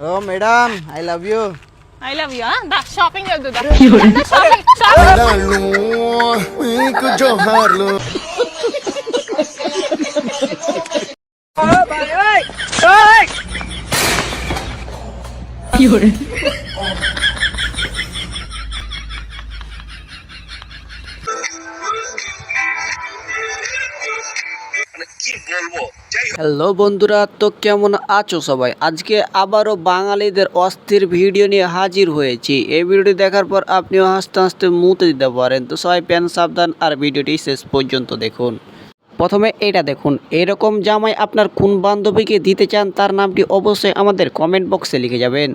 Oh madam I love you I love you the shopping చేద్దా shopping shopping దండాలు మీకు జోహార్లు hello বন্ধুরা, তো কেমন আছো সবাই? আজকে আবারও বাঙালিদের অস্থির ভিডিও নিয়ে হাজির হয়েছি। এই ভিডিওটি দেখার পর আপনিও হাসতে হাসতে মুতে দিতে পারেন। তো সবাই প্যান সাবধান আর ভিডিওটি শেষ পর্যন্ত দেখুন। প্রথমে এটা দেখুন, এরকম জামাই আপনার কোন বান্ধবীকে দিতে চান তার নামটি অবশ্যই আমাদের কমেন্ট বক্সে লিখে যাবেন।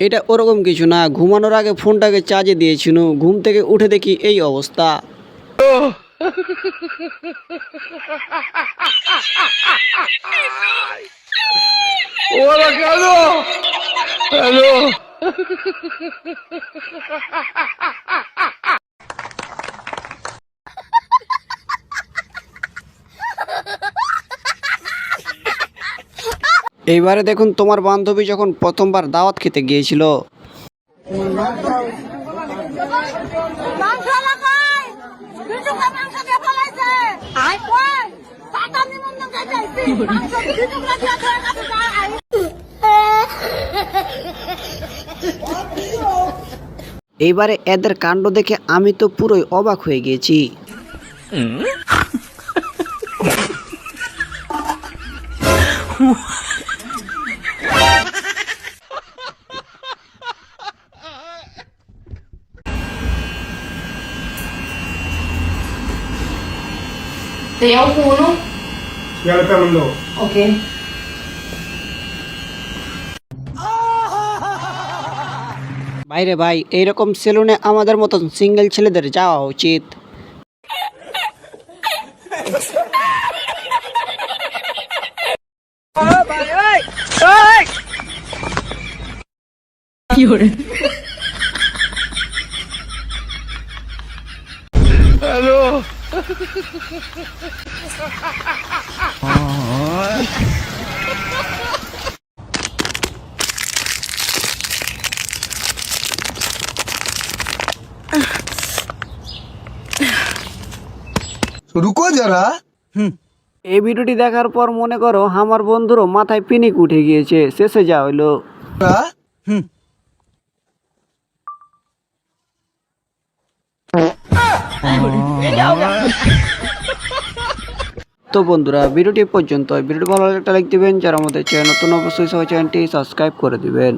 এটা ওরকম কিছু না, ঘুমানোর আগে ফোনটাকে চার্জে দিয়েছিল, ঘুম থেকে উঠে দেখি এই অবস্থা। এইবারে দেখুন তোমার বান্ধবী যখন প্রথমবার দাওয়াত খেতে গিয়েছিল। এইবারে এদের কাণ্ড দেখে আমি তো পুরোই অবাক হয়ে গিয়েছি। Tem alguno. Ok. বাইরে ভাই এইরকম সেলুনে আমাদের মতন সিঙ্গেল ছেলেদের যাওয়া উচিত রুকো যারা। এই ভিডিওটি দেখার পর মনে করো আমার বন্ধুরও মাথায় পিনিক উঠে গিয়েছে শেষে যা হইল। তো বন্ধুরা, ভিডিওটি পর্যন্ত ভিডিওটি ভালো লাগলে একটা লাইক দিবেন, যারা আমাদের চ্যানেল নতুন, অবশ্যই সবাই চ্যানেলটি সাবস্ক্রাইব করে দিবেন।